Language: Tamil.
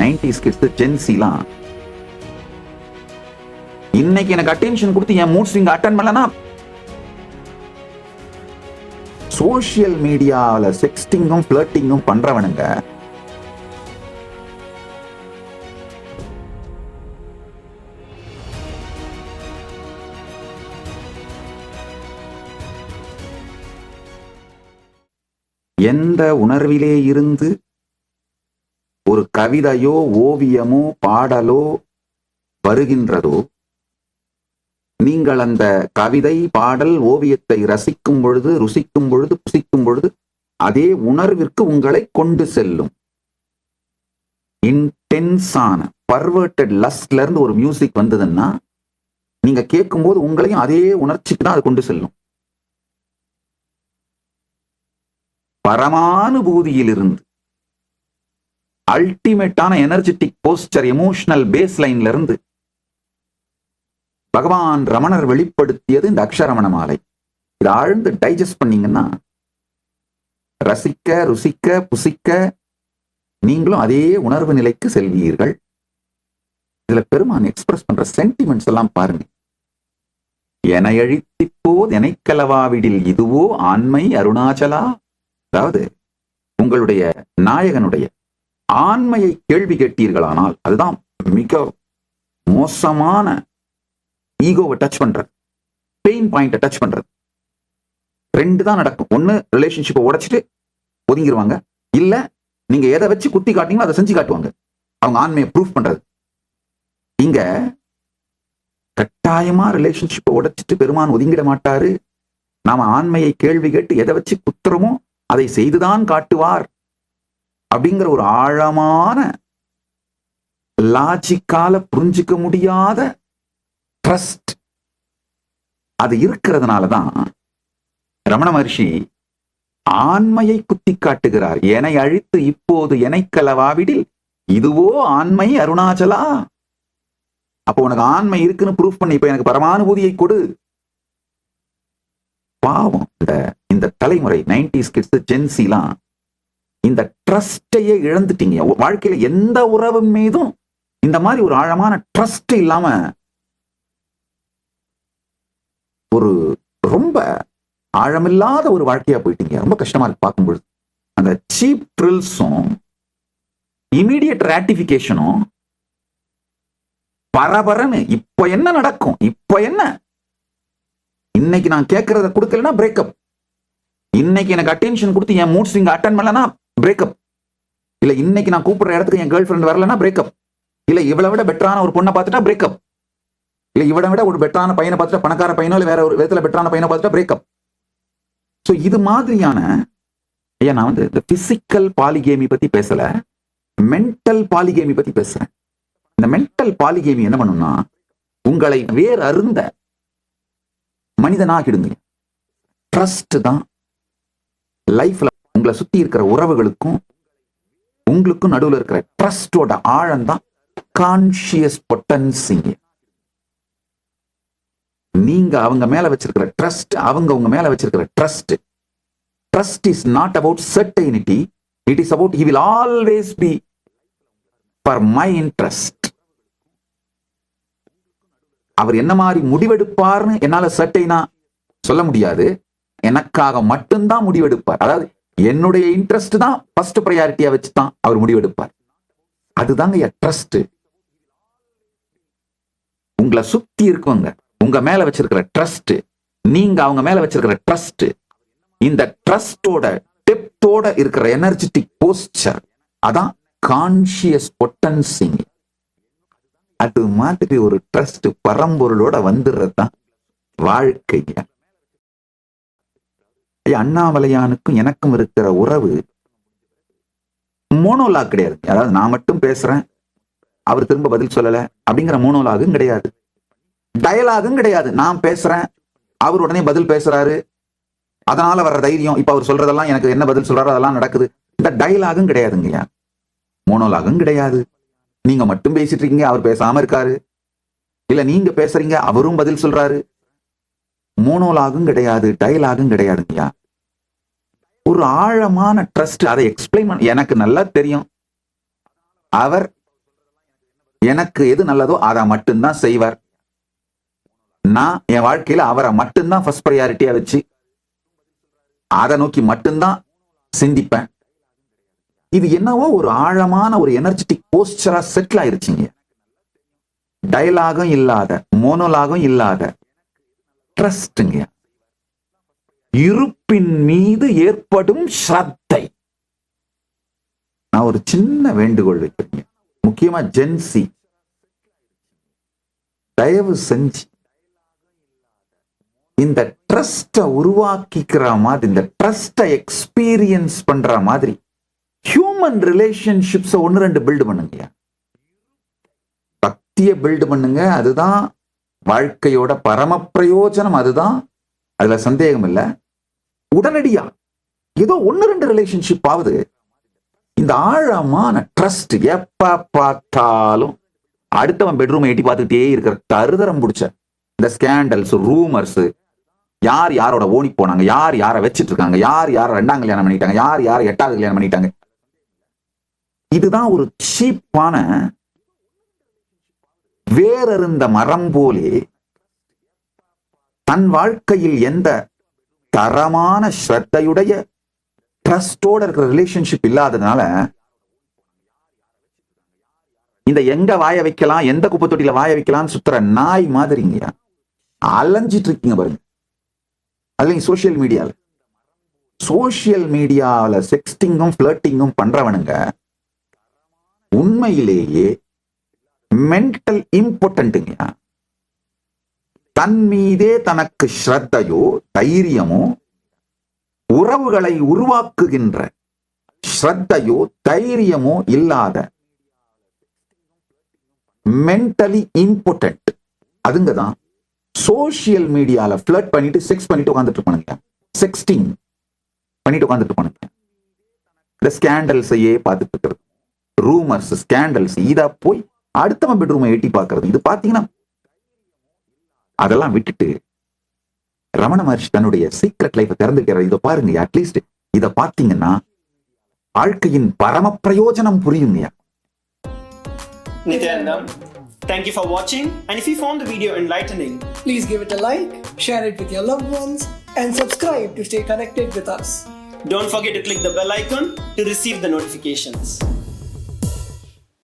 நைன்டி கிட்ஸ் ஜென்சிலாம் இன்னைக்கு எனக்கு அட்டென்ஷன் கொடுத்து என் மூட் ஸ்விங் அட்டன் பண்ணலனா சோஷியல் மீடியாவில் செக்ஸ்டிங்கும் ஃபிளர்ட்டிங்கும் பண்ணுறவனுங்க எந்த உணர்விலே இருந்து ஒரு கவிதையோ ஓவியமோ பாடலோ வருகின்றதோ நீங்கள் அந்த கவிதை பாடல் ஓவியத்தை ரசிக்கும் பொழுது ருசிக்கும் பொழுது புசிக்கும் பொழுது அதே உணர்விற்கு உங்களை கொண்டு செல்லும். இன்டென்ஸான பர்வர்டட் லஸ்ட்ல இருந்து ஒரு மியூசிக் வந்ததுன்னா நீங்க கேட்கும்போது உங்களையும் அதே உணர்ச்சிக்கு தான் அது கொண்டு செல்லும். பரமானுபூதியிலிருந்து அல்டிமேட்டான எனர்ஜெட்டிக் போஸ்டர் எமோஷனல் பேஸ் லைன்ல இருந்து பகவான் ரமணர் வெளிப்படுத்தியது இந்த அக்ஷரமண மாலை. இதை ஆழ்ந்து டைஜஸ்ட் பண்ணீங்கன்னா ரசிக்க ருசிக்க புசிக்க நீங்களும் அதே உணர்வு நிலைக்கு செல்வீர்கள். இதுல பெருமான் எக்ஸ்பிரஸ் பண்ற சென்டிமெண்ட்ஸ் எல்லாம் பாருங்க. என அழித்திப்போது எனைக்கலவாவிடில் இதுவோ ஆண்மை அருணாச்சலா? அதாவது உங்களுடைய நாயகனுடைய ஆண்மையை கேள்வி கேட்டீர்களானால் அதுதான் மிக மோசமான ஈகோவை டச் பண்றது. பெயின் பாயிண்ட்டை டச் பண்றது. ரெண்டு தான் நடக்கும். ஒன்னு ரிலேஷன்ஷிப்பை உடைச்சிட்டு ஒதுங்கிடுவாங்க இல்ல நீங்க எதை வச்சு குத்தி காட்டிங்களோ அதை செஞ்சு காட்டுவாங்க. அவங்க ஆண்மையை ப்ரூஃப் பண்றது. இங்க கட்டாயமா ரிலேஷன்ஷிப்பை உடைச்சிட்டு பெருமான் ஒதுங்கிட மாட்டாரு. நாம ஆண்மையை கேள்வி கேட்டு எதை வச்சு குத்துறோமோ அதை செய்துதான் காட்டுவார். அப்படிங்கிற ஒரு ஆழமான லாஜிக்கால புரிஞ்சுக்க முடியாத ட்ரஸ்ட் அது இருக்கிறதுனால தான் ரமண மகர்ஷி ஆண்மையை குத்தி காட்டுகிறார் என்னை அழித்து இப்போது எனை கலவாவிடில் இதுவோ ஆண்மை அருணாச்சலா? அப்போ உனக்கு ஆண்மை இருக்குன்னு ப்ரூஃப் பண்ணி. இப்ப எனக்கு பரமானுபூதியை கொடு. பாவம் இந்த இந்த தலைமுறை நைன்டி கிட்ஸ் ஜென்சிலாம் இந்த ட்ரஸ்டையே இழந்துட்டீங்க. வாழ்க்கையில எந்த உறவு மீதும் இந்த மாதிரி ஒரு ஆழமான ட்ரஸ்ட் இல்லாம ஒரு ரொம்ப ஆழமில்லாத ஒரு வாழ்க்கையா போயிட்டீங்க. ரொம்ப கஷ்டமா இருக்கு பார்க்கும்பொழுது. அந்த சீப் த்ரில்ஸும் இமீடியட் ராட்டிபிகேஷனும் பரபரன்னு இப்ப என்ன நடக்கும்? இப்ப என்ன? இன்னைக்கு நான் கேட்கறத கொடுக்கலன்னா பிரேக்கப் இன்னைக்கு எனக்கு அட்டென்ஷன் கொடுத்து என் மூட் ஸ்விங் அட்டன் பண்ணலன்னா பிரேக்கப் இல்லை இன்னைக்கு நான் கூப்பிடுற இடத்துக்கு என் கேர்ள் ஃப்ரெண்ட் வரலன்னா பிரேக்கப் இல்லை இவளை விட பெட்டரான ஒரு பொண்ணை பார்த்துட்டா பிரேக்கப் இல்லை இவனை விட ஒரு பெட்டரான பையனை பார்த்துட்டா பணக்கார பையனோ இல்லை வேற ஒரு விதத்தில் பெட்டரான பையனை பார்த்துட்டா பிரேக்கப் ஸோ இது மாதிரியான ஐயா நான் வந்து இந்த பிசிக்கல் பாலிகேமி பற்றி பேசலை. மென்டல் பாலிகேமி பற்றி பேசுகிறேன் இந்த மென்டல் பாலிகேமி என்ன பண்ணும்னா உங்களை வேறு அருந்த மனிதனாகிடுங்க ட்ரஸ்ட் தான் லைஃப்ல உங்களை சுத்தி இருக்கிற உறவுகளுக்கும் உங்களுக்கும் நடுவில் இருக்கிற ட்ரஸ்டோட ஆழம் தான் கான்சியஸ் பொட்டன்சிங்க நீங்க அவங்க மேல வச்சிருக்கிற ட்ரஸ்ட் அவங்க உங்க மேல வச்சிருக்கிற trust trust is not about certainty it is about he will always be for my interest அவர் என்ன மாதிரி முடிவெடுப்பார்னு என்னால சர்டைனா சொல்ல முடியாது. எனக்காக மட்டும்தான் முடிவெடுப்பார். அதாவது என்னுடைய இன்ட்ரெஸ்ட் தான் ஃபர்ஸ்ட் ப்ரையாரிட்டியா வச்சு தான் அவர் முடிவெடுப்பார். அதுதாங்க ட்ரஸ்ட் உங்களை சுத்தி இருக்கவங்க உங்க மேல வச்சிருக்கிற ட்ரஸ்ட் நீங்க அவங்க மேல வச்சிருக்கிற ட்ரஸ்ட் இந்த ட்ரஸ்டோட டெப்தோட இருக்கிற எனர்ஜெட்டிக் போஸ்டர் அதான் கான்சியஸ் பொட்டன்சிங் அது மாதிரி ஒரு ட்ரஸ்ட் பரம்பொருளோட வந்துடுறது தான் வாழ்க்கைங்க. அண்ணாமலையானுக்கும் எனக்கும் இருக்கிற உறவு மோனோலாக் கிடையாது. அதாவது நான் மட்டும் பேசுறேன் அவர் திரும்ப பதில் சொல்லல அப்படிங்கிற மோனோலாகும் கிடையாது. டயலாகும் கிடையாது. நான் பேசுறேன் அவர் உடனே பதில் பேசுறாரு. அதனால வர்ற தைரியம் இப்ப அவர் சொல்றதெல்லாம் எனக்கு என்ன பதில் சொல்றாரோ அதெல்லாம் நடக்குது. இந்த டயலாகும் கிடையாதுங்கய்யா மோனோலாகும் கிடையாது. நீங்க மட்டும் பேசிட்டு இருக்கீங்க அவர் பேசாம இருக்காரு. இல்ல நீங்க பேசுறீங்க அவரும் பதில் சொல்றாரு. மோனோலாகும் கிடையாது டயலாகும் கிடையாதுங்கய்யா ஒரு ஆழமான ட்ரஸ்ட் அதை எக்ஸ்பிளைன் பண்ண எனக்கு நல்லா தெரியும். அவர் எனக்கு எது நல்லதோ அதை மட்டும்தான் செய்வார். நான் என் வாழ்க்கையில அவரை மட்டும்தான் ஃபர்ஸ்ட் ப்ரையாரிட்டியா வச்சு அதை நோக்கி மட்டும்தான் சிந்திப்பேன். இது என்னவோ ஒரு ஆழமான ஒரு எனர்ஜெட்டிக் போஸ்டரா செட்டில் ஆயிருச்சுங்க. டயலாகும் இல்லாத மோனோலாகும் இல்லாத ட்ரஸ்ட்ங்க இருப்பின் மீது ஏற்படும் ஸ்ரத்தை. நான் ஒரு சின்ன வேண்டுகோள் வைக்கிறேன் முக்கியமா ஜென்சி தயவு செஞ்சு இந்த ட்ரஸ்ட உருவாக்கிக்கிற மாதிரி இந்த ட்ரஸ்ட எக்ஸ்பீரியன்ஸ் பண்ற மாதிரி ஹியூமன் ரிலேஷன்ஷிப்ஸை ஒன்று ரெண்டு பில்டு பண்ணுங்க. பக்தியை பில்டு பண்ணுங்க. அதுதான் வாழ்க்கையோட பரம பிரயோஜனம் அதுதான். அதுல சந்தேகம் இல்லை உடனடியா ஏதோ ஒன்று ரெண்டு ரிலேஷன்ஷிப் ஆகுது. இந்த ஆழமான ட்ரஸ்ட் எப்ப பார்த்தாலும் அடுத்தவன் பெட்ரூம் எட்டி பார்த்துக்கிட்டே இருக்கிற தருதரம் பிடிச்ச இந்த ஸ்கேண்டல்ஸ் ரூமர்ஸ் யார் யாரோட ஓடி போனாங்க யார் யாரை வச்சிட்டு இருக்காங்க யார் யாரை ரெண்டாம் கல்யாணம் பண்ணிட்டாங்க யார் யாரை எட்டாவது கல்யாணம் பண்ணிட்டாங்க. இதுதான் ஒரு சீப்பான வேறறிந்த மரம் போலே தன் வாழ்க்கையில் எந்த தரமான ஸ்ரத்தையுடைய ட்ரஸ்டோட இருக்கிற ரிலேஷன்ஷிப் இல்லாததுனால இந்த எங்க வாய வைக்கலாம் எந்த குப்பை தொட்டியில வாய வைக்கலாம்னு சுத்துற நாய் மாதிரிங்க அலைஞ்சிட்டு இருக்கீங்க பாருங்க. அதுலயும் சோசியல் மீடியால சோசியல் மீடியாவில் செக்ஸ்டிங்கும் ஃபிளர்ட்டிங்கும் பண்றவனுங்க உண்மையிலேயே மென்டல் இம்பார்ட்டன்ட்டுங்க தன் மீதே தனக்கு ஸ்ரத்தையோ தைரியமோ உறவுகளை உருவாக்குகின்ற ஸ்ரத்தையோ தைரியமோ இல்லாத மென்டலி இம்பார்ட்டன்ட் அதுங்க தான் சோசியல் மீடியால ஃபிளட் பண்ணிட்டு செக்ஸ் பண்ணிட்டு உட்காந்துட்டு இருப்பானுங்க. செக்ஸ்டிங் பண்ணிட்டு உட்காந்துட்டு இருப்பானுங்க. இந்த ஸ்கேண்டல்ஸையே பார்த்துட்டு இருக்கிறது. ரூமர்ஸ் ஸ்கேண்டல்ஸ் இதை போய் அடுத்தவன் பெட்ரூமை எட்டி பார்க்கறது இது பாத்தீங்கன்னா அதெல்லாம் விட்டுட்டு ரமண மகர்ஷி தன்னுடைய சீக்ரெட் லைஃப் திறந்துக்கிறார் இதை பாருங்க அட்லீஸ்ட் இதை பாத்தீங்கன்னா வாழ்க்கையின் பரம பிரயோஜனம் புரியுங்க Nityanandam, thank you for watching. And if you found the video enlightening, Please give it a like, share it with your loved ones, and subscribe to stay connected with us. don't forget to click the bell icon to receive the notifications.